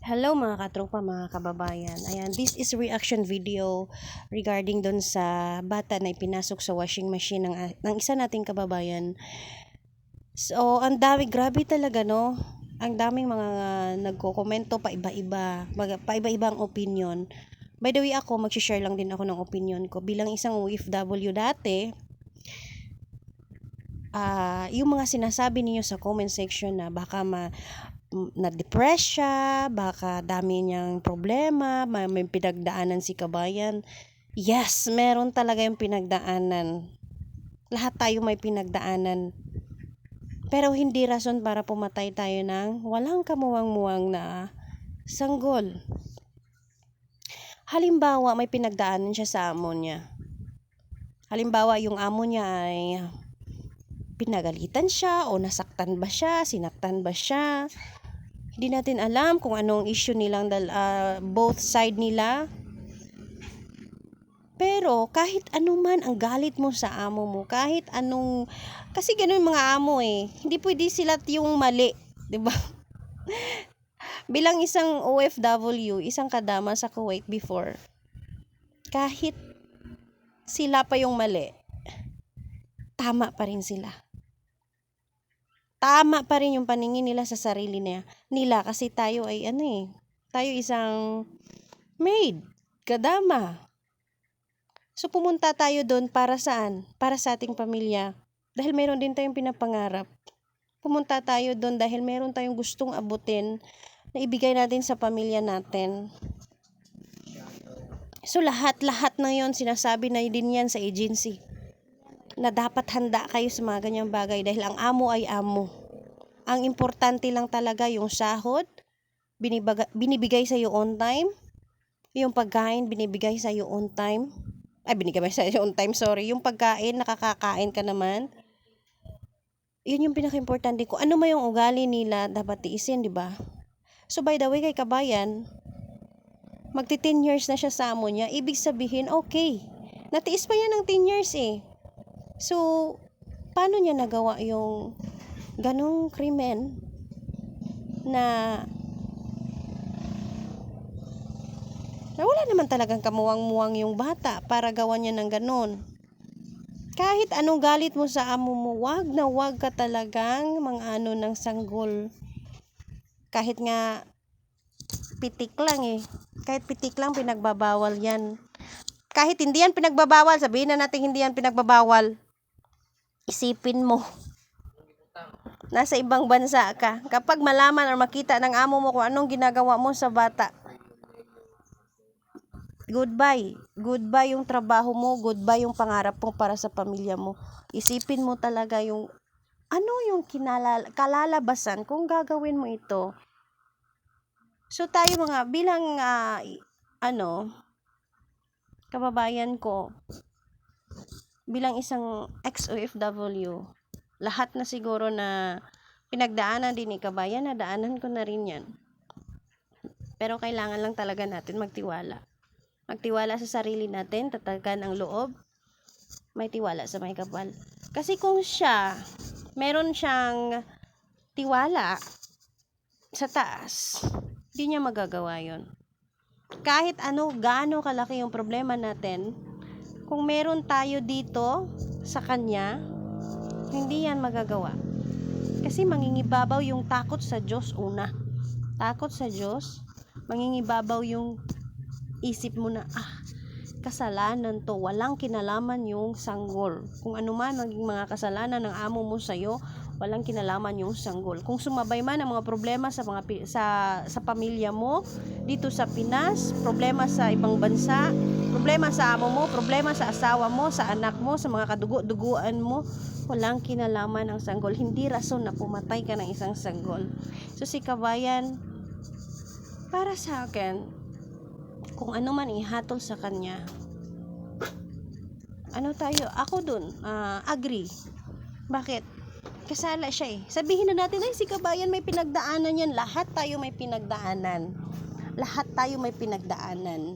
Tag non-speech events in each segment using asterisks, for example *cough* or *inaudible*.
Hello mga katropa, mga kababayan. Ayan, this is reaction video regarding doon sa bata na ipinasok sa washing machine ng, ng isa nating kababayan. So, ang dami, grabe talaga no. Ang daming mga nagko-komento pa iba-iba, pa iba-ibang opinion. By the way, ako, mag-share lang din ako ng opinion ko. Bilang isang OFW dati, ah yung mga sinasabi niyo sa comment section na baka ma na-depress siya, baka dami niyang problema, may, may pinagdaanan si kabayan. Yes, meron talaga yung pinagdaanan. Lahat tayo may pinagdaanan. Pero hindi rason para pumatay tayo ng walang kamuwang-muwang na sanggol. Halimbawa, may pinagdaanan siya sa amo niya. Halimbawa, yung amo niya ay pinagalitan siya o nasaktan ba siya, sinaktan ba siya. Hindi natin alam kung anong issue nilang uh, both side nila. Pero kahit anuman ang galit mo sa amo mo, kahit anong kasi ganun mga amo eh, hindi pwede sila yung mali, 'di ba? *laughs* Bilang isang OFW, isang kadama sa Kuwait before, kahit sila pa yung mali, tama pa rin sila tama pa rin yung paningin nila sa sarili niya, nila kasi tayo ay ano eh, tayo isang maid, kadama. So pumunta tayo doon para saan? Para sa ating pamilya. Dahil meron din tayong pinapangarap. Pumunta tayo doon dahil meron tayong gustong abutin na ibigay natin sa pamilya natin. So lahat-lahat na yon sinasabi na din yan sa agency na dapat handa kayo sa mga ganyang bagay dahil ang amo ay amo. Ang importante lang talaga yung sahod, binibaga, binibigay sa iyo on time, yung pagkain binibigay sa iyo on time, ay binigay sa iyo on time, sorry, yung pagkain, nakakakain ka naman, yun yung pinaka-importante ko. Ano may yung ugali nila, dapat tiisin, di ba? So, by the way, kay Kabayan, magti 10 years na siya sa amo niya, ibig sabihin, okay. Natiis pa yan ng 10 years eh. So, paano niya nagawa yung ganong krimen na na wala naman talagang kamuwang-muwang yung bata para gawa niya ng ganon. Kahit anong galit mo sa amo mo, wag na wag ka talagang mga ano ng sanggol. Kahit nga pitik lang eh. Kahit pitik lang pinagbabawal yan. Kahit hindi yan pinagbabawal, sabihin na natin hindi yan pinagbabawal isipin mo. Nasa ibang bansa ka. Kapag malaman or makita ng amo mo kung anong ginagawa mo sa bata goodbye. Goodbye yung trabaho mo. Goodbye yung pangarap mo para sa pamilya mo. Isipin mo talaga yung ano yung kinalala, kalalabasan kung gagawin mo ito. So tayo mga bilang uh, ano kababayan ko bilang isang ex-OFW, lahat na siguro na pinagdaanan din ni Kabayan, na daanan ko na rin yan. Pero kailangan lang talaga natin magtiwala. Magtiwala sa sarili natin, tatagan ang loob, may tiwala sa may kapal. Kasi kung siya, meron siyang tiwala sa taas, hindi niya magagawa yon. Kahit ano, gaano kalaki yung problema natin, kung meron tayo dito sa kanya, hindi yan magagawa. Kasi mangingibabaw yung takot sa Diyos una. Takot sa Diyos, mangingibabaw yung isip mo na, ah, kasalanan to. Walang kinalaman yung sanggol. Kung ano man maging mga kasalanan ng amo mo sa'yo, walang kinalaman yung sanggol. Kung sumabay man ang mga problema sa mga sa sa pamilya mo dito sa Pinas, problema sa ibang bansa, problema sa amo mo, problema sa asawa mo, sa anak mo, sa mga kadugo-duguan mo, walang kinalaman ang sanggol. Hindi rason na pumatay ka ng isang sanggol. So si kabayan, para sa akin, kung ano man ihatol sa kanya, ano tayo, ako dun, uh, agree. Bakit? kasala siya eh. Sabihin na natin, ay si kabayan may pinagdaanan yan. Lahat tayo may pinagdaanan. Lahat tayo may pinagdaanan.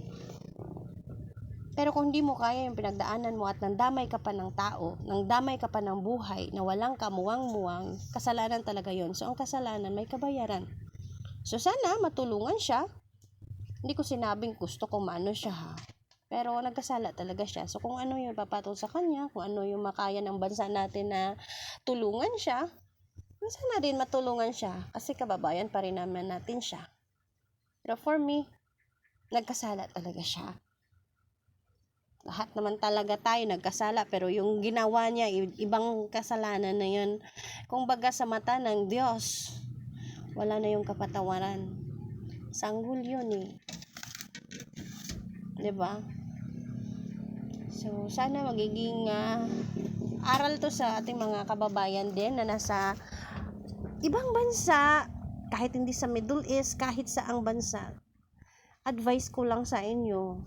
Pero kung hindi mo kaya yung pinagdaanan mo at nandamay ka pa ng tao, nandamay ka pa ng buhay na walang kamuwang-muwang, kasalanan talaga yon So, ang kasalanan may kabayaran. So, sana matulungan siya. Hindi ko sinabing gusto ko maano siya ha. Pero nagkasala talaga siya. So, kung ano yung papatol sa kanya, kung ano yung makaya ng bansa natin na tulungan siya, sana din matulungan siya. Kasi kababayan pa rin naman natin siya. Pero for me, nagkasala talaga siya. Lahat naman talaga tayo nagkasala, pero yung ginawa niya, ibang kasalanan na yun. Kung baga sa mata ng Diyos, wala na yung kapatawaran. Sanggol yun eh. ba? So, sana magiging ah, aral to sa ating mga kababayan din na nasa ibang bansa, kahit hindi sa Middle East, kahit sa ang bansa. Advice ko lang sa inyo,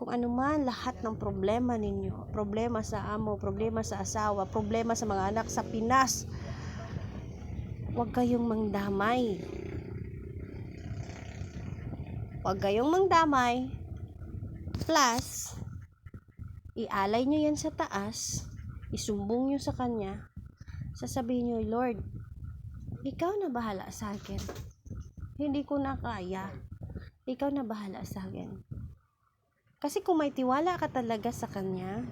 kung ano man lahat ng problema ninyo, problema sa amo, problema sa asawa, problema sa mga anak sa Pinas, huwag kayong mangdamay. Huwag kayong mangdamay. Plus, ialay nyo yan sa taas, isumbong nyo sa Kanya, sasabihin nyo, Lord, ikaw na bahala sa akin. Hindi ko na kaya. Ikaw na bahala sa akin. Kasi kung may tiwala ka talaga sa Kanya,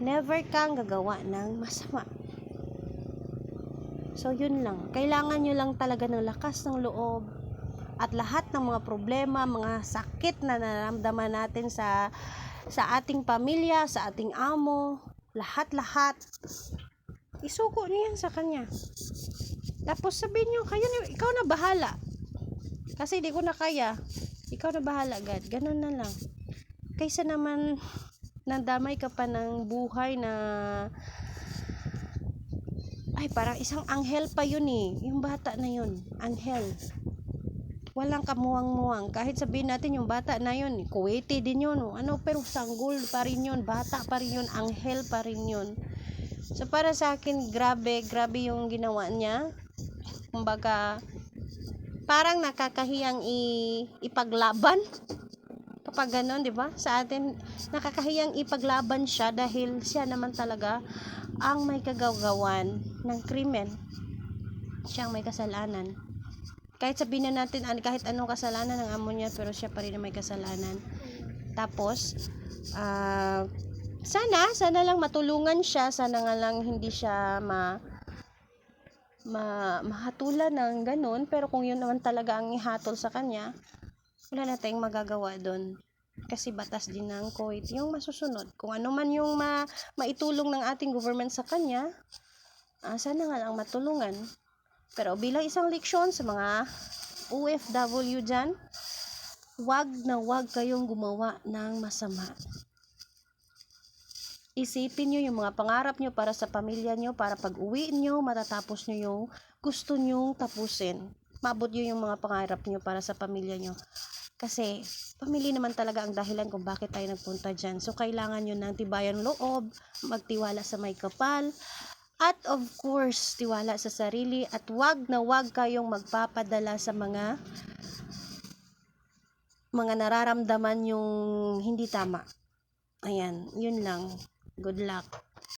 never kang gagawa ng masama. So, yun lang. Kailangan nyo lang talaga ng lakas ng loob at lahat ng mga problema, mga sakit na nararamdaman natin sa sa ating pamilya, sa ating amo, lahat-lahat, isuko niyo yan sa kanya. Tapos sabihin niyo, kayo, ikaw na bahala. Kasi di ko na kaya. Ikaw na bahala, God. Ganun na lang. Kaysa naman, nandamay ka pa ng buhay na ay, parang isang anghel pa yun eh. Yung bata na yun. Anghel walang kamuwang-muwang. Kahit sabihin natin yung bata na yun, Kuwaiti din yun, o ano, pero sanggol pa rin yun, bata pa rin yun, anghel pa rin yun. So, para sa akin, grabe, grabe yung ginawa niya. Kumbaga, parang nakakahiyang i- ipaglaban. Kapag ganun, di ba? Sa atin, nakakahiyang ipaglaban siya dahil siya naman talaga ang may kagawgawan ng krimen. Siya ang may kasalanan kahit sabihin na natin kahit anong kasalanan ng amo niya pero siya pa rin ang may kasalanan tapos ah, sana sana lang matulungan siya sana nga lang hindi siya ma ma mahatulan ng ganun pero kung yun naman talaga ang ihatol sa kanya wala na tayong magagawa doon kasi batas din ng Kuwait yung masusunod kung ano man yung ma, maitulong ng ating government sa kanya ah, sana nga lang matulungan pero bilang isang leksyon sa mga OFW dyan, wag na wag kayong gumawa ng masama. Isipin nyo yung mga pangarap nyo para sa pamilya nyo, para pag uwi nyo, matatapos nyo yung gusto nyong tapusin. Maabot nyo yung mga pangarap nyo para sa pamilya nyo. Kasi, pamilya naman talaga ang dahilan kung bakit tayo nagpunta dyan. So, kailangan nyo ng tibayang loob, magtiwala sa may kapal, at of course, tiwala sa sarili at wag na wag kayong magpapadala sa mga mga nararamdaman yung hindi tama. Ayan, yun lang. Good luck.